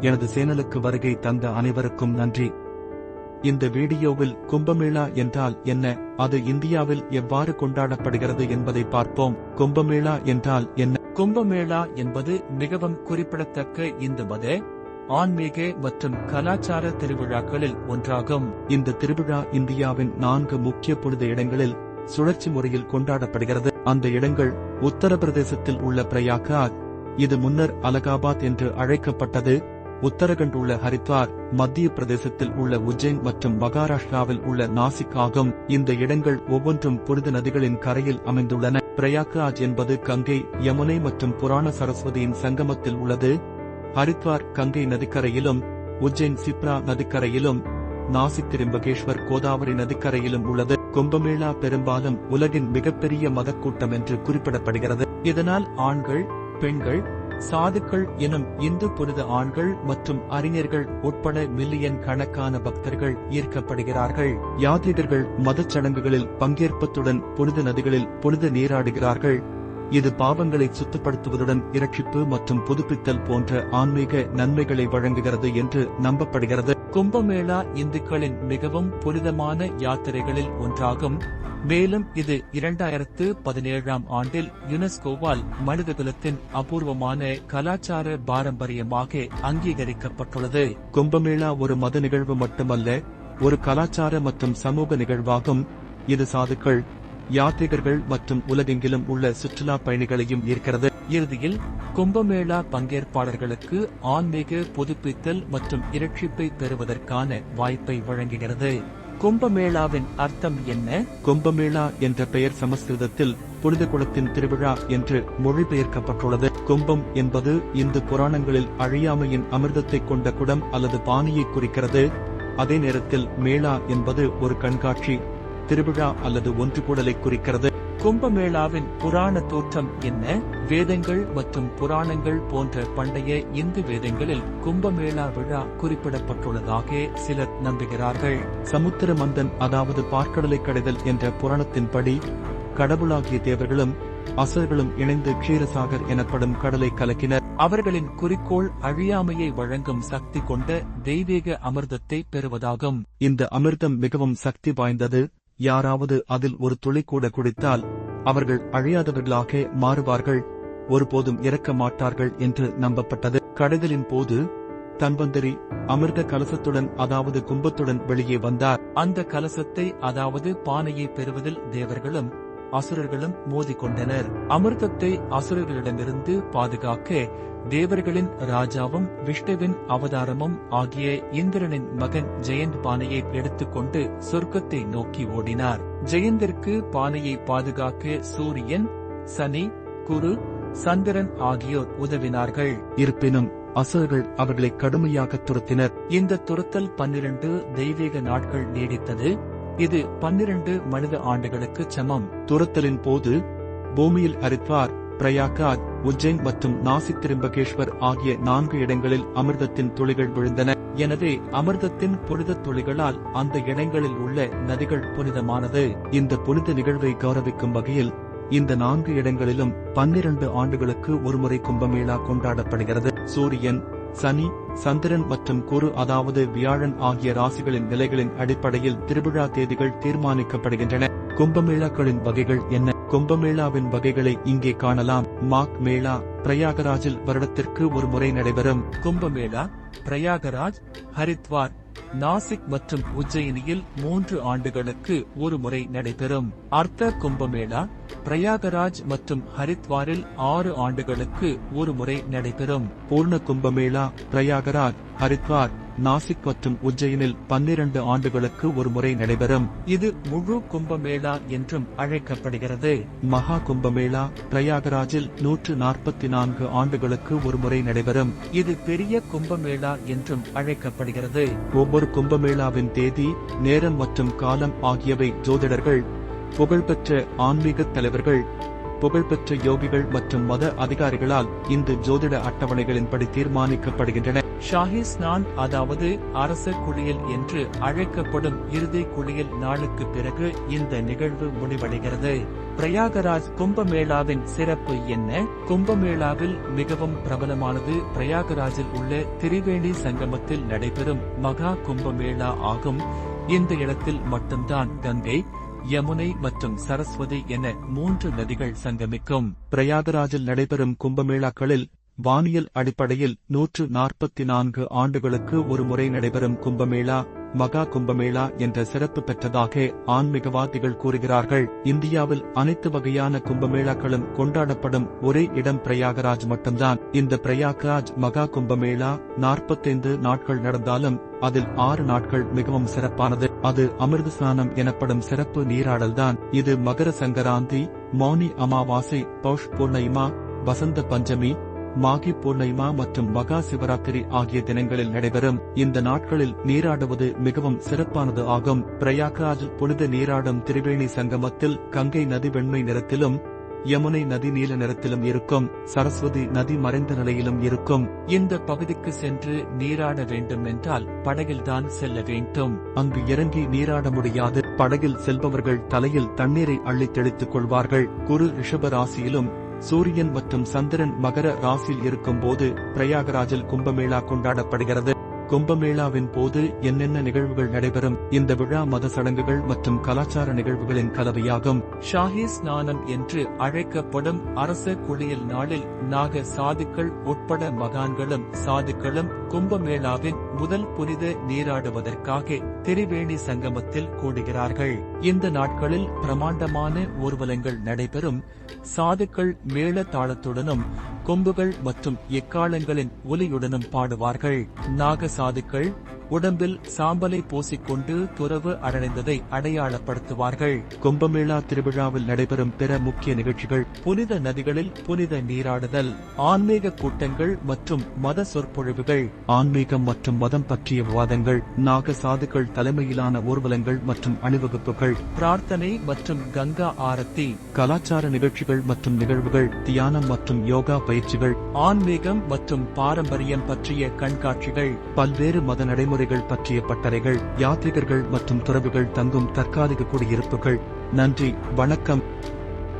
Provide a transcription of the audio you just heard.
எனது சேனலுக்கு வருகை தந்த அனைவருக்கும் நன்றி. இந்த வீடியோவில் கும்பமேளா என்றால் என்ன? அது இந்தியாவில் எவ்வாறு கொண்டாடப்படுகிறது என்பதை பார்ப்போம். கும்பமேளா என்றால் என்ன? கும்பமேளா என்பது மிகவும் குறிப்பிடத்தக்க இந்து மத ஆன்மீக மற்றும் கலாச்சார திருவிழாக்களில் ஒன்றாகும். இந்த திருவிழா இந்தியாவின் நான்கு முக்கிய புனித இடங்களில் சுழற்சி முறையில் கொண்டாடப்படுகிறது. அந்த இடங்கள் உத்தரப்பிரதேசத்தில் உள்ள பிரயாக்ராஜ் இது முன்னர் அலகாபாத் என்று அழைக்கப்பட்டது. உத்தரகண்ட் உள்ள ஹரித்வார் மத்திய பிரதேசத்தில் உள்ள உஜ்ஜைன் மற்றும் மகாராஷ்டிராவில் உள்ள நாசிக் ஆகும். இந்த இடங்கள் ஒவ்வொன்றும் புனித நதிகளின் கரையில் அமைந்துள்ளன. பிரயாக்ராஜ் என்பது கங்கை யமுனை மற்றும் புராண சரஸ்வதியின் சங்கமத்தில் உள்ளது. ஹரித்வார் கங்கை நதிக்கரையிலும் உஜ்ஜைன் சிப்ரா நதிக்கரையிலும் நாசிக் திரிம்பகேஸ்வர் கோதாவரி நதிக்கரையிலும் உள்ளது. கும்பமேளா பெரும்பாலும் உலகின் மிகப்பெரிய மதக்கூட்டம் என்று குறிப்பிடப்படுகிறது. இதனால் ஆண்கள் பெண்கள் சாதுக்கள் எனும் இந்து புனித ஆண்கள் மற்றும் அறிஞர்கள் உட்பட மில்லியன் கணக்கான பக்தர்கள் ஈர்க்கப்படுகிறார்கள். யாத்ரிகர்கள் மதச் சடங்குகளில் பங்கேற்பத்துடன் புனித நதிகளில் புனித நீராடுகிறார்கள். இது பாவங்களை சுத்தப்படுத்துவதுடன் இரட்சிப்பு மற்றும் புதுப்பித்தல் போன்ற ஆன்மீக நன்மைகளை வழங்குகிறது என்று நம்பப்படுகிறது. கும்பமேளா இந்துக்களின் மிகவும் புனிதமான யாத்திரைகளில் ஒன்றாகும். மேலும் இது இரண்டாயிரத்து பதினேழாம் ஆண்டில் யுனெஸ்கோவால் மனிதகுலத்தின் அபூர்வமான கலாச்சார பாரம்பரியமாக அங்கீகரிக்கப்பட்டுள்ளது. கும்பமேளா ஒரு மத நிகழ்வு மட்டுமல்ல ஒரு கலாச்சார மற்றும் சமூக நிகழ்வாகும். இது சாதுக்கள் யாத்ரிகர்கள் மற்றும் உலகெங்கிலும் உள்ள சுற்றுலா பயணிகளையும் ஈர்க்கிறது. இறுதியில் கும்பமேளா பங்கேற்பாளர்களுக்கு ஆன்மீக புதுப்பித்தல் மற்றும் இரட்சிப்பை பெறுவதற்கான வாய்ப்பை வழங்குகிறது. கும்பமேளாவின் அர்த்தம் என்ன? கும்பமேளா என்ற பெயர் சமஸ்கிருதத்தில் புனித குளத்தின் திருவிழா என்று மொழிபெயர்க்கப்பட்டுள்ளது. கும்பம் என்பது இந்து புராணங்களில் அழியாமையின் அமிர்தத்தை கொண்ட குடம் அல்லது பாணியை குறிக்கிறது. அதே நேரத்தில் மேளா என்பது ஒரு கண்காட்சி திருவிழா அல்லது ஒன்றுகூடலை குறிக்கிறது. கும்பமேளாவின் புராண தோற்றம் என்ன? வேதங்கள் மற்றும் புராணங்கள் போன்ற பண்டைய இந்து வேதங்களில் கும்பமேளா விழா குறிப்பிடப்பட்டுள்ளதாக சிலர் நம்புகிறார்கள். சமுத்திர மந்தன் அதாவது பார்க்கடலை கடைதல் என்ற புராணத்தின்படி கடவுளாகிய தேவர்களும் அசர்களும் இணைந்து க்ஷீரசாகர் எனப்படும் கடலை கலக்கினர். அவர்களின் குறிக்கோள் அழியாமையை வழங்கும் சக்தி கொண்ட தெய்வீக அமிர்தத்தை பெறுவதாகும். இந்த அமிர்தம் மிகவும் சக்தி வாய்ந்தது. யாராவது அதில் ஒரு துளி கூட குடித்தால் அவர்கள் அழியாதவர்களாக மாறுவார்கள் ஒருபோதும் இறக்க மாட்டார்கள் என்று நம்பப்பட்டது. கடைதலின் போது தன்வந்தரி அமிர்த கலசத்துடன் அதாவது கும்பத்துடன் வெளியே வந்தார். அந்த கலசத்தை அதாவது பானையை பெறுவதில் தேவர்களும் அசுரர்களும் மோதிக்கொண்டனர். அமிர்தத்தை அசுரர்களிடமிருந்து பாதுகாக்க தேவர்களின் ராஜாவும் விஷ்ணுவின் அவதாரமும் ஆகிய இந்திரனின் மகன் ஜெயந்த் பானையை எடுத்துக்கொண்டு சொர்க்கத்தை நோக்கி ஓடினார். ஜெயந்திற்கு பானையை பாதுகாக்க சூரியன் சனி குரு சந்திரன் ஆகியோர் உதவினார்கள். இருப்பினும் அசுரர்கள் அவர்களை கடுமையாக துரத்தினர். இந்த துரத்தல் பன்னிரண்டு தெய்வீக நாட்கள் நீடித்தது. இது பன்னிரண்டு மனித ஆண்டுகளுக்கு சமம். துரத்தலின் போது பூமியில் ஹரித்வார் பிரயாக்ராஜ் உஜ்ஜைன் மற்றும் நாசி திரும்பகேஸ்வர் ஆகிய நான்கு இடங்களில் அமிர்தத்தின் துளிகள் விழுந்தன. எனவே அமிர்தத்தின் புனித துளிகளால் அந்த இடங்களில் உள்ள நதிகள் புனிதமானது. இந்த புனித நிகழ்வை கௌரவிக்கும் வகையில் இந்த நான்கு இடங்களிலும் பன்னிரண்டு ஆண்டுகளுக்கு ஒருமுறை கும்பமேளா கொண்டாடப்படுகிறது. சூரியன் சனி சந்திரன் மற்றும் குரு அதாவது வியாழன் ஆகிய ராசிகளின் நிலைகளின் அடிப்படையில் திருவிழா தேதிகள் தீர்மானிக்கப்படுகின்றன. கும்பமேளாக்களின் வகைகள் என்ன? கும்பமேளாவின் வகைகளை இங்கே காணலாம். மாக் மேளா பிரயாகராஜில் வருடத்திற்கு ஒரு முறை நடைபெறும். கும்பமேளா பிரயாகராஜ் ஹரித்வார் நாசிக் மற்றும் உஜ்ஜயினியில் மூன்று ஆண்டுகளுக்கு ஒரு முறை நடைபெறும். அர்த்த கும்பமேளா பிரயாகராஜ் மற்றும் ஹரித்வாரில் ஆறு ஆண்டுகளுக்கு ஒரு முறை நடைபெறும் பூர்ண கும்பமேளா பிரயாகராஜ் ஹரித்வார் நாசிக் மற்றும் உஜ்ஜயினில் பன்னிரண்டு ஆண்டுகளுக்கு ஒரு முறை நடைபெறும். இது முழு கும்பமேளா என்றும் அழைக்கப்படுகிறது. மகா கும்பமேளா பிரயாகராஜில் நூற்று நாற்பத்தி நான்கு ஆண்டுகளுக்கு ஒரு முறை நடைபெறும். இது பெரிய கும்பமேளா என்றும் அழைக்கப்படுகிறது. ஒவ்வொரு கும்பமேளாவின் தேதி நேரம் மற்றும் காலம் ஆகியவை ஜோதிடர்கள் புகழ்பெற்ற ஆன்மீக தலைவர்கள் புகழ்பெற்ற யோகிகள் மற்றும் மத அதிகாரிகளால் இந்த ஜோதிட அட்டவணைகளின்படி தீர்மானிக்கப்படுகின்றன. ஷாஹி ஸ்நான் அதாவது அரச குளியல் என்று அழைக்கப்படும் இறுதி குளியல் நாளுக்கு பிறகு இந்த நிகழ்வு முடிவடைகிறது. பிரயாகராஜ் கும்பமேளாவின் சிறப்பு என்ன? கும்பமேளாவில் மிகவும் பிரபலமானது பிரயாகராஜில் உள்ள திரிவேணி சங்கமத்தில் நடைபெறும் மகா கும்பமேளா ஆகும். இந்த இடத்தில் மட்டும்தான் கங்கை யமுனை மற்றும் சரஸ்வதி என மூன்று நதிகள் சங்கமிக்கும். பிரயாகராஜில் நடைபெறும் கும்பமேளாக்களில் வானியல் அடிப்படையில் நூற்று நாற்பத்தி நான்கு ஆண்டுகளுக்கு ஒரு முறை நடைபெறும் கும்பமேளா. மகா கும்பமேளா என்ற சிறப்பு பெற்றதாக ஆன்மீகவாதிகள் கூறுகிறார்கள். இந்தியாவில் அனைத்து வகையான கும்பமேளாக்களும் கொண்டாடப்படும் ஒரே இடம் பிரயாகராஜ் மட்டும்தான். இந்த பிரயாகராஜ் மகா கும்பமேளா நாற்பத்தைந்து நாட்கள் நடந்தாலும் அதில் ஆறு நாட்கள் மிகவும் சிறப்பானது. அது அமிர்த ஸ்நானம் எனப்படும் சிறப்பு நீராடல்தான் இது மகர சங்கராந்தி மௌனி அமாவாசை பௌஷ் பூர்ணிமா வசந்த பஞ்சமி மாகி பூர்ணிமா மற்றும் மகா சிவராத்திரி ஆகிய தினங்களில் நடைபெறும். இந்த நாட்களில் நீராடுவது மிகவும் சிறப்பானது ஆகும். பிரயாக்ராஜ் புனித நீராடும் திரிவேணி சங்கமத்தில் கங்கை நதி வெண்மை நிறத்திலும் யமுனை நதி நீல நிறத்திலும் இருக்கும். சரஸ்வதி நதி மறைந்த நிலையிலும் இருக்கும். இந்த பகுதிக்கு சென்று நீராட வேண்டும் என்றால் படகில்தான் செல்ல வேண்டும். அங்கு இறங்கி நீராட முடியாது. படகில் செல்பவர்கள் தலையில் தண்ணீரை அள்ளி தெளித்துக் கொள்வார்கள். குரு ரிஷப ராசியிலும் சூரியன் மற்றும் சந்திரன் மகர ராசியில் இருக்கும்போது பிரயாகராஜில் கும்பமேளா கொண்டாடப்படுகிறது. கும்பமேளாவின் போது என்னென்ன நிகழ்வுகள் நடைபெறும் இந்த விழா மத சடங்குகள் மற்றும் கலாச்சார நிகழ்வுகளின் கலவையாகும். ஷாஹி ஸ்நானம் என்று அழைக்கப்படும் அரச குளியல் நாளில் நாக சாதுக்கள் உட்பட மகான்களும் சாதுக்களும் கும்பமேளாவின் முதல் புனித நீராடுவதற்காக திரிவேணி சங்கமத்தில் கூடுகிறார்கள். இந்த நாட்களில் பிரமாண்டமான ஊர்வலங்கள் நடைபெறும். சாதுக்கள் மேள தாளத்துடனும் கொம்புகள் மற்றும் எக்காலங்களின் ஒலியுடனும் பாடுவார்கள். நாக சாதுக்கள் உடம்பில் சாம்பலை பூசிக்கொண்டு துறவு அடைந்ததை அடையாளப்படுத்துவார்கள். கும்பமேளா திருவிழாவில் நடைபெறும் பிற முக்கிய நிகழ்ச்சிகள் புனித நதிகளில் புனித நீராடுதல் ஆன்மீக கூட்டங்கள் மற்றும் மத சொற்பொழிவுகள் ஆன்மீகம் மற்றும் மதம் பற்றிய விவாதங்கள் நாக சாதுக்கள் தலைமையிலான ஊர்வலங்கள் மற்றும் அணிவகுப்புகள் பிரார்த்தனை மற்றும் கங்கா ஆரத்தி கலாச்சார நிகழ்ச்சிகள் மற்றும் நிகழ்வுகள் தியானம் மற்றும் யோகா பயிற்சிகள் ஆன்மீகம் மற்றும் பாரம்பரியம் பற்றிய கண்காட்சிகள் பல்வேறு மத நடைமுறை நடைமுறைகள் பற்றிய பட்டறைகள் யாத்ரிகர்கள் மற்றும் துறவுகள் தங்கும் தற்காலிக குடியிருப்புகள். நன்றி வணக்கம்.